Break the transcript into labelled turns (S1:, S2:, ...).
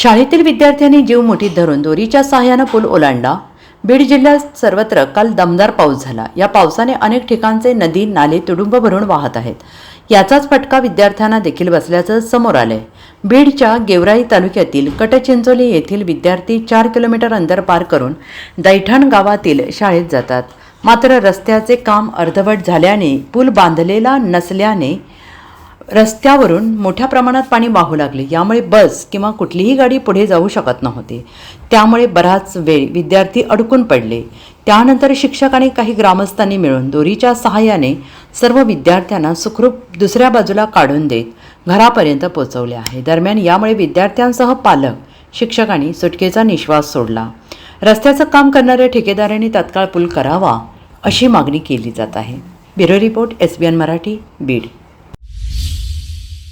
S1: शाळेतील विद्यार्थ्यांनी जीव मुठीत धरून दोरीच्या सहाय्यानं पूल ओलांडला. बीड जिल्ह्यात सर्वत्र काल दमदार पाऊस झाला. या पावसाने अनेक ठिकाणचे नदी नाले तुडुंब भरून वाहत आहेत. याचाच फटका विद्यार्थ्यांना देखील बसल्याचं समोर आलंय. बीडच्या गेवराई तालुक्यातील कटचिंचोली येथील विद्यार्थी चार किलोमीटर अंतर पार करून दैठण गावातील शाळेत जातात. मात्र रस्त्याचे काम अर्धवट झाल्याने पूल बांधलेला नसल्याने रस्त्यावरून मोठ्या प्रमाणात पाणी वाहू लागले. यामुळे बस किंवा कुठलीही गाडी पुढे जाऊ शकत नव्हती. त्यामुळे बराच वेळ विद्यार्थी अडकून पडले. त्यानंतर शिक्षक आणि काही ग्रामस्थांनी मिळून दोरीच्या सहाय्याने सर्व विद्यार्थ्यांना सुखरूप दुसऱ्या बाजूला काढून देत घरापर्यंत पोहोचवले आहे. दरम्यान यामुळे विद्यार्थ्यांसह पालक शिक्षकांनी सुटकेचा निश्वास सोडला. रस्त्याचं काम करणाऱ्या ठेकेदारांनी तात्काळ पूल करावा अशी मागणी केली जात आहे. Bureau report S B N Marathi Beed.